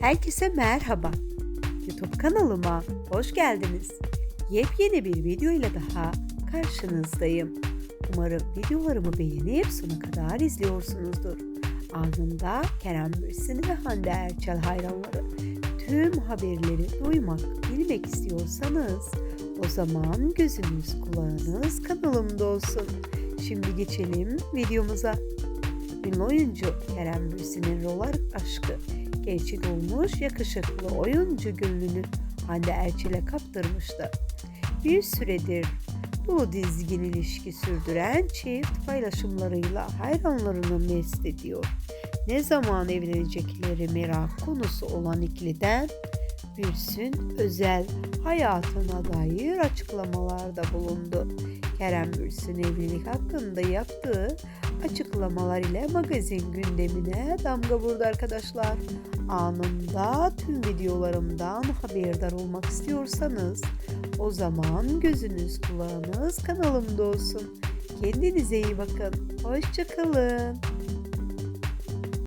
Herkese merhaba. YouTube kanalıma hoş geldiniz. Yepyeni bir video ile daha karşınızdayım. Umarım videolarımı beğenip sona kadar izliyorsunuzdur. Anında Kerem Bürsin ve Hande Erçel hayranları tüm haberleri duymak, bilmek istiyorsanız o zaman gözünüz kulağınız kanalımda olsun. Şimdi geçelim videomuza. Ünlü oyuncu Kerem Bürsin'in rol aşkı gerçek olmuş yakışıklı oyuncu gönlünü Hande Erçel'e kaptırmıştı. Bir süredir bu dizgin ilişki sürdüren çift paylaşımlarıyla hayranlarını mest ediyor. Ne zaman evlenecekleri merak konusu olan ikiliden Bürsin özel hayatına dair açıklamalarda bulundu. Kerem Bürsin evlilik hakkında yaptığı açıklamalar ile magazin gündemine damga vurdu arkadaşlar. Anında tüm videolarımdan haberdar olmak istiyorsanız o zaman gözünüz kulağınız kanalımda olsun. Kendinize iyi bakın. Hoşçakalın.